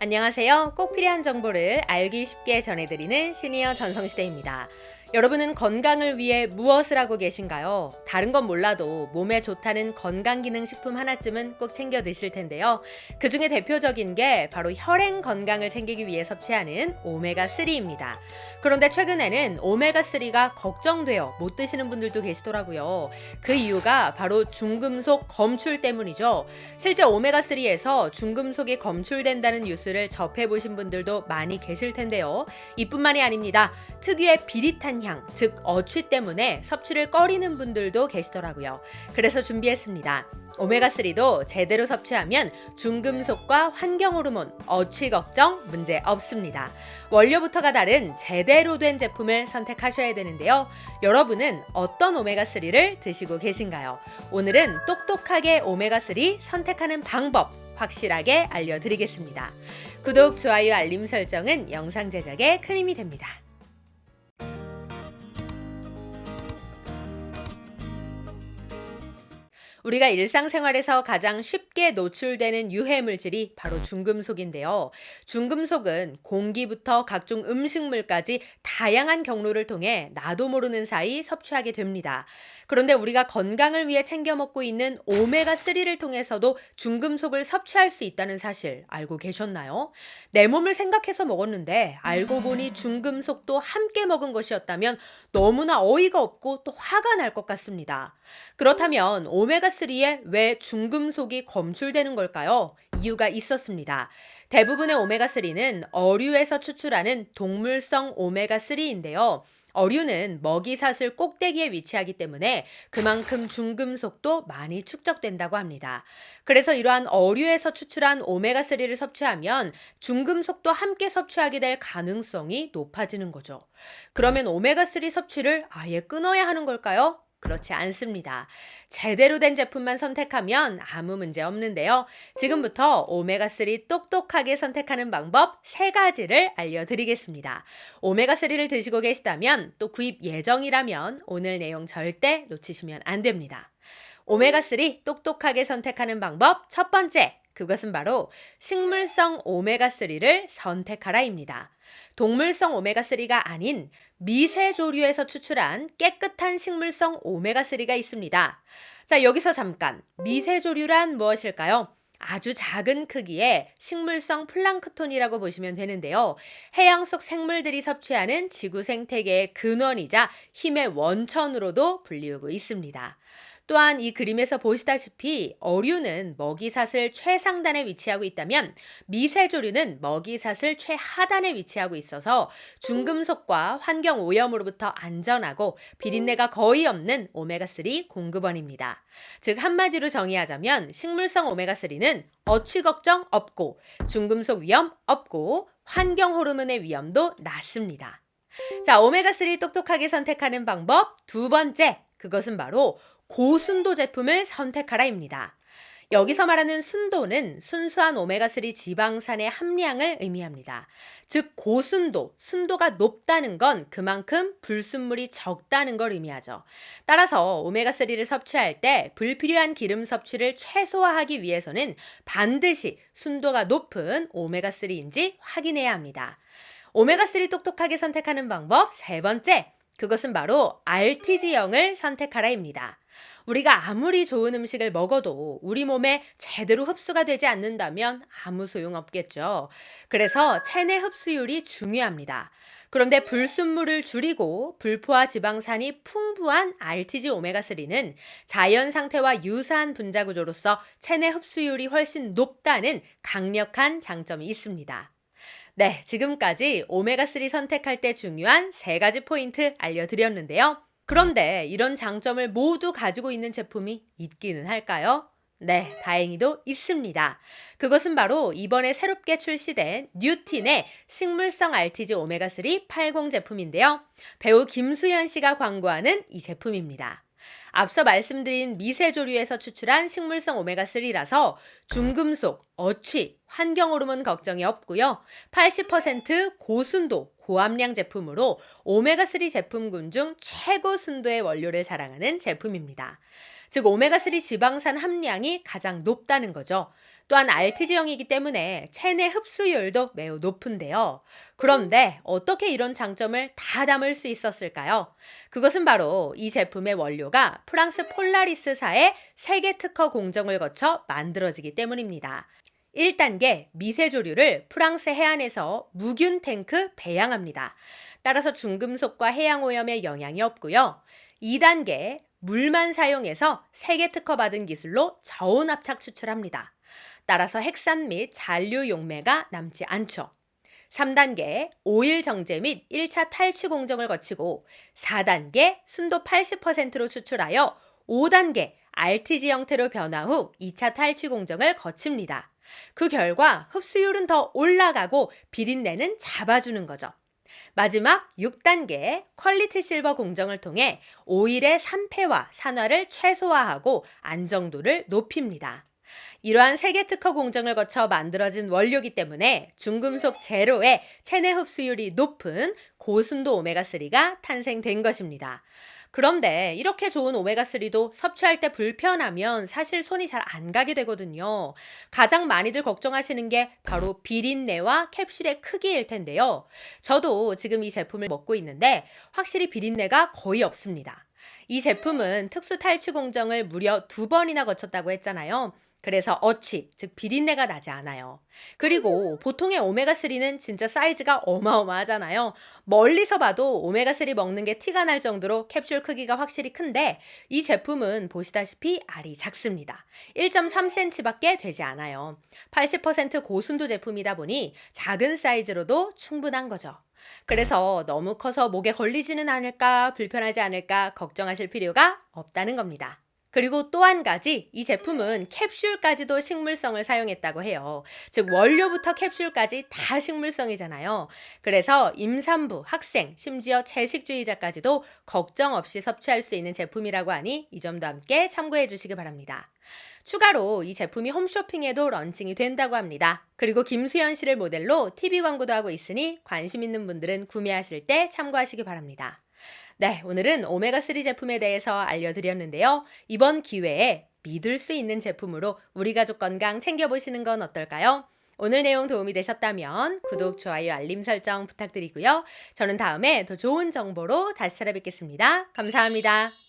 안녕하세요. 꼭 필요한 정보를 알기 쉽게 전해드리는 시니어 전성시대입니다. 여러분은 건강을 위해 무엇을 하고 계신가요? 다른 건 몰라도 몸에 좋다는 건강기능식품 하나쯤은 꼭 챙겨 드실 텐데요. 그 중에 대표적인 게 바로 혈행 건강을 챙기기 위해 섭취하는 오메가3입니다. 그런데 최근에는 오메가3가 걱정되어 못 드시는 분들도 계시더라고요. 그 이유가 바로 중금속 검출 때문이죠. 실제 오메가3에서 중금속이 검출된다는 뉴스를 접해보신 분들도 많이 계실 텐데요. 이뿐만이 아닙니다. 특유의 비릿한 향, 즉 어취 때문에 섭취를 꺼리는 분들도 계시더라고요. 그래서 준비했습니다. 오메가3도 제대로 섭취하면 중금속과 환경호르몬, 어취 걱정 문제 없습니다. 원료부터가 다른 제대로 된 제품을 선택하셔야 되는데요. 여러분은 어떤 오메가3를 드시고 계신가요? 오늘은 똑똑하게 오메가3 선택하는 방법 확실하게 알려드리겠습니다. 구독, 좋아요, 알림 설정은 영상 제작에 큰 힘이 됩니다. 우리가 일상생활에서 가장 쉽게 노출되는 유해 물질이 바로 중금속인데요. 중금속은 공기부터 각종 음식물까지 다양한 경로를 통해 나도 모르는 사이 섭취하게 됩니다. 그런데 우리가 건강을 위해 챙겨 먹고 있는 오메가3를 통해서도 중금속을 섭취할 수 있다는 사실 알고 계셨나요? 내 몸을 생각해서 먹었는데 알고 보니 중금속도 함께 먹은 것이었다면 너무나 어이가 없고 또 화가 날 것 같습니다. 그렇다면 오메가3에 왜 중금속이 검출되는 걸까요? 이유가 있었습니다. 대부분의 오메가3는 어류에서 추출하는 동물성 오메가3인데요. 어류는 먹이 사슬 꼭대기에 위치하기 때문에 그만큼 중금속도 많이 축적된다고 합니다. 그래서 이러한 어류에서 추출한 오메가3를 섭취하면 중금속도 함께 섭취하게 될 가능성이 높아지는 거죠. 그러면 오메가3 섭취를 아예 끊어야 하는 걸까요? 그렇지 않습니다. 제대로 된 제품만 선택하면 아무 문제 없는데요. 지금부터 오메가3 똑똑하게 선택하는 방법 세 가지를 알려드리겠습니다. 오메가3를 드시고 계시다면 또 구입 예정이라면 오늘 내용 절대 놓치시면 안 됩니다. 오메가3 똑똑하게 선택하는 방법 첫 번째, 그것은 바로 식물성 오메가3를 선택하라입니다. 동물성 오메가3가 아닌 미세조류에서 추출한 깨끗한 식물성 오메가3가 있습니다. 자, 여기서 잠깐. 미세조류란 무엇일까요? 아주 작은 크기의 식물성 플랑크톤이라고 보시면 되는데요. 해양 속 생물들이 섭취하는 지구 생태계의 근원이자 힘의 원천으로도 불리우고 있습니다. 또한 이 그림에서 보시다시피 어류는 먹이사슬 최상단에 위치하고 있다면 미세조류는 먹이사슬 최하단에 위치하고 있어서 중금속과 환경 오염으로부터 안전하고 비린내가 거의 없는 오메가3 공급원입니다. 즉 한마디로 정의하자면 식물성 오메가3는 어취 걱정 없고 중금속 위험 없고 환경 호르몬의 위험도 낮습니다. 자, 오메가3 똑똑하게 선택하는 방법 두 번째, 그것은 바로 고순도 제품을 선택하라입니다. 여기서 말하는 순도는 순수한 오메가3 지방산의 함량을 의미합니다. 즉, 고순도, 순도가 높다는 건 그만큼 불순물이 적다는 걸 의미하죠. 따라서 오메가3를 섭취할 때 불필요한 기름 섭취를 최소화하기 위해서는 반드시 순도가 높은 오메가3인지 확인해야 합니다. 오메가3 똑똑하게 선택하는 방법 세 번째, 그것은 바로 RTG형을 선택하라입니다. 우리가 아무리 좋은 음식을 먹어도 우리 몸에 제대로 흡수가 되지 않는다면 아무 소용 없겠죠. 그래서 체내 흡수율이 중요합니다. 그런데 불순물을 줄이고 불포화 지방산이 풍부한 RTG 오메가3는 자연 상태와 유사한 분자 구조로서 체내 흡수율이 훨씬 높다는 강력한 장점이 있습니다. 네, 지금까지 오메가3 선택할 때 중요한 세 가지 포인트 알려드렸는데요. 그런데 이런 장점을 모두 가지고 있는 제품이 있기는 할까요? 네, 다행히도 있습니다. 그것은 바로 이번에 새롭게 출시된 뉴틴의 식물성 RTG 오메가3 80 제품인데요. 배우 김수현 씨가 광고하는 이 제품입니다. 앞서 말씀드린 미세조류에서 추출한 식물성 오메가3라서 중금속, 어취, 환경호르몬 걱정이 없고요. 80% 고순도, 고함량 제품으로 오메가3 제품군 중 최고 순도의 원료를 자랑하는 제품입니다. 즉 오메가3 지방산 함량이 가장 높다는 거죠. 또한 RTG형이기 때문에 체내 흡수율도 매우 높은데요. 그런데 어떻게 이런 장점을 다 담을 수 있었을까요? 그것은 바로 이 제품의 원료가 프랑스 폴라리스사의 세계 특허 공정을 거쳐 만들어지기 때문입니다. 1단계 미세조류를 프랑스 해안에서 무균 탱크 배양합니다. 따라서 중금속과 해양 오염에 영향이 없고요. 2단계 물만 사용해서 세계 특허 받은 기술로 저온 압착 추출합니다. 따라서 핵산 및 잔류 용매가 남지 않죠. 3단계 오일 정제 및 1차 탈취 공정을 거치고 4단계 순도 80%로 추출하여 5단계 RTG 형태로 변화 후 2차 탈취 공정을 거칩니다. 그 결과 흡수율은 더 올라가고 비린내는 잡아주는 거죠. 마지막 6단계 퀄리티 실버 공정을 통해 오일의 산패와 산화를 최소화하고 안정도를 높입니다. 이러한 세계 특허 공정을 거쳐 만들어진 원료기 때문에 중금속 제로의 체내 흡수율이 높은 고순도 오메가3가 탄생된 것입니다. 그런데 이렇게 좋은 오메가3도 섭취할 때 불편하면 사실 손이 잘 안 가게 되거든요. 가장 많이들 걱정하시는 게 바로 비린내와 캡슐의 크기일 텐데요. 저도 지금 이 제품을 먹고 있는데 확실히 비린내가 거의 없습니다. 이 제품은 특수 탈취 공정을 무려 두 번이나 거쳤다고 했잖아요. 그래서 어취, 즉 비린내가 나지 않아요. 그리고 보통의 오메가3는 진짜 사이즈가 어마어마하잖아요. 멀리서 봐도 오메가3 먹는 게 티가 날 정도로 캡슐 크기가 확실히 큰데 이 제품은 보시다시피 알이 작습니다. 1.3cm밖에 되지 않아요. 80% 고순도 제품이다 보니 작은 사이즈로도 충분한 거죠. 그래서 너무 커서 목에 걸리지는 않을까, 불편하지 않을까 걱정하실 필요가 없다는 겁니다. 그리고 또 한 가지 이 제품은 캡슐까지도 식물성을 사용했다고 해요. 즉 원료부터 캡슐까지 다 식물성이잖아요. 그래서 임산부, 학생, 심지어 채식주의자까지도 걱정 없이 섭취할 수 있는 제품이라고 하니 이 점도 함께 참고해 주시기 바랍니다. 추가로 이 제품이 홈쇼핑에도 런칭이 된다고 합니다. 그리고 김수현 씨를 모델로 TV 광고도 하고 있으니 관심 있는 분들은 구매하실 때 참고하시기 바랍니다. 네, 오늘은 오메가3 제품에 대해서 알려드렸는데요. 이번 기회에 믿을 수 있는 제품으로 우리 가족 건강 챙겨보시는 건 어떨까요? 오늘 내용 도움이 되셨다면 구독, 좋아요, 알림 설정 부탁드리고요. 저는 다음에 더 좋은 정보로 다시 찾아뵙겠습니다. 감사합니다.